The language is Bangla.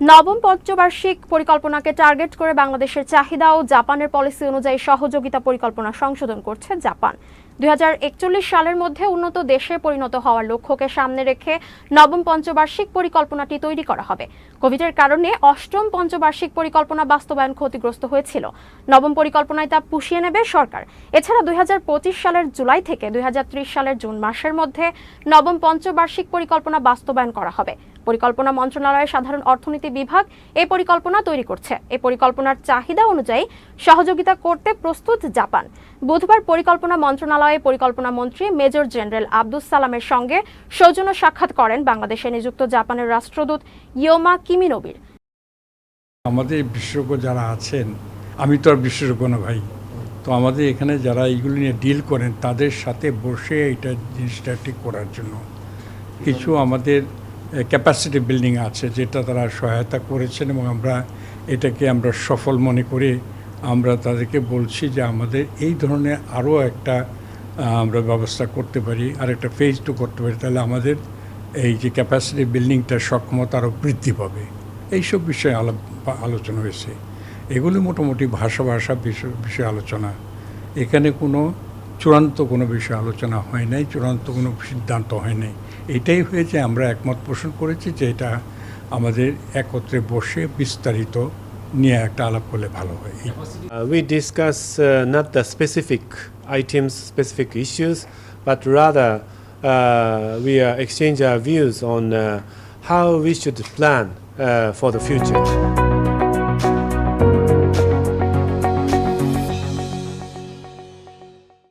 নবম পঞ্চবার্ষিক পরিকল্পনাকে টার্গেট করে বাংলাদেশের চাহিদা ও জাপানের পলিসি অনুযায়ী সহযোগিতা পরিকল্পনা সংশোধন করছে জাপান। দুই হাজার একচল্লিশ সালের মধ্যে উন্নত দেশে পরিণত হওয়ার লক্ষ্যকে সামনে রেখে নবম পঞ্চবার্ষিক পরিকল্পনাটি তৈরি করা হবে। কোভিডের কারণে অষ্টম পঞ্চবার্ষিক পরিকল্পনা বাস্তবায়ন ক্ষতিগ্রস্ত হয়েছিল। নবম পরিকল্পনায় তা পুষিয়ে নেবে সরকার। এছাড়া দুই সালের জুলাই থেকে দুই সালের জুন মাসের মধ্যে নবম পঞ্চবার্ষিক পরিকল্পনা বাস্তবায়ন করা হবে। পরিকল্পনা মন্ত্রণালয়ের সাধারণ অর্থনীতি বিভাগ এই পরিকল্পনা তৈরি করছে। এই পরিকল্পনার চাহিদা অনুযায়ী সহযোগিতা করতে প্রস্তুত জাপান। বুধবার পরিকল্পনা মন্ত্রণালয়ে পরিকল্পনা মন্ত্রী মেজর জেনারেল আব্দুস সালামের সঙ্গে সৌজন্য সাক্ষাৎ করেন বাংলাদেশে নিযুক্ত জাপানের রাষ্ট্রদূত ইয়োমা কিমিনোবির। আমাদের বিশেষজ্ঞ যারা আছেন, আমি তো আর বিশেষজ্ঞ না ভাই, তো আমাদের এখানে যারা এইগুলো নিয়ে ডিল করেন, তাদের সাথে বসে এটা জিনিসটা ঠিক করার জন্য কিছু আমাদের ক্যাপাসিটি বিল্ডিং আছে যেটা তারা সহায়তা করেছেন এবং আমরা এটাকে আমরা সফল মনে করে আমরা তাদেরকে বলছি যে আমাদের এই ধরনের আরও একটা আমরা ব্যবস্থা করতে পারি আর একটা ফেজ টু করতে পারি, তাহলে আমাদের এই যে ক্যাপাসিটি বিল্ডিংটা সক্ষমতা আরও বৃদ্ধি পাবে। এইসব বিষয়ে আলোচনা হয়েছে। এগুলি মোটামুটি ভাষা ভাষা বিষয়ে আলোচনা। এখানে কোনো চূড়ান্ত কোনো বিষয়ে আলোচনা হয় নাই, চূড়ান্ত কোনো সিদ্ধান্ত হয় নাই। এটাই হয়েছে, আমরা একমত পোষণ করেছি যে এটা আমাদের একত্রে বসে বিস্তারিত নিয়ে একটা আলাপ করলে ভালো হয় এই Uh, we discuss uh, not the specific items, specific issues, but rather uh, we uh, exchange our views on uh, how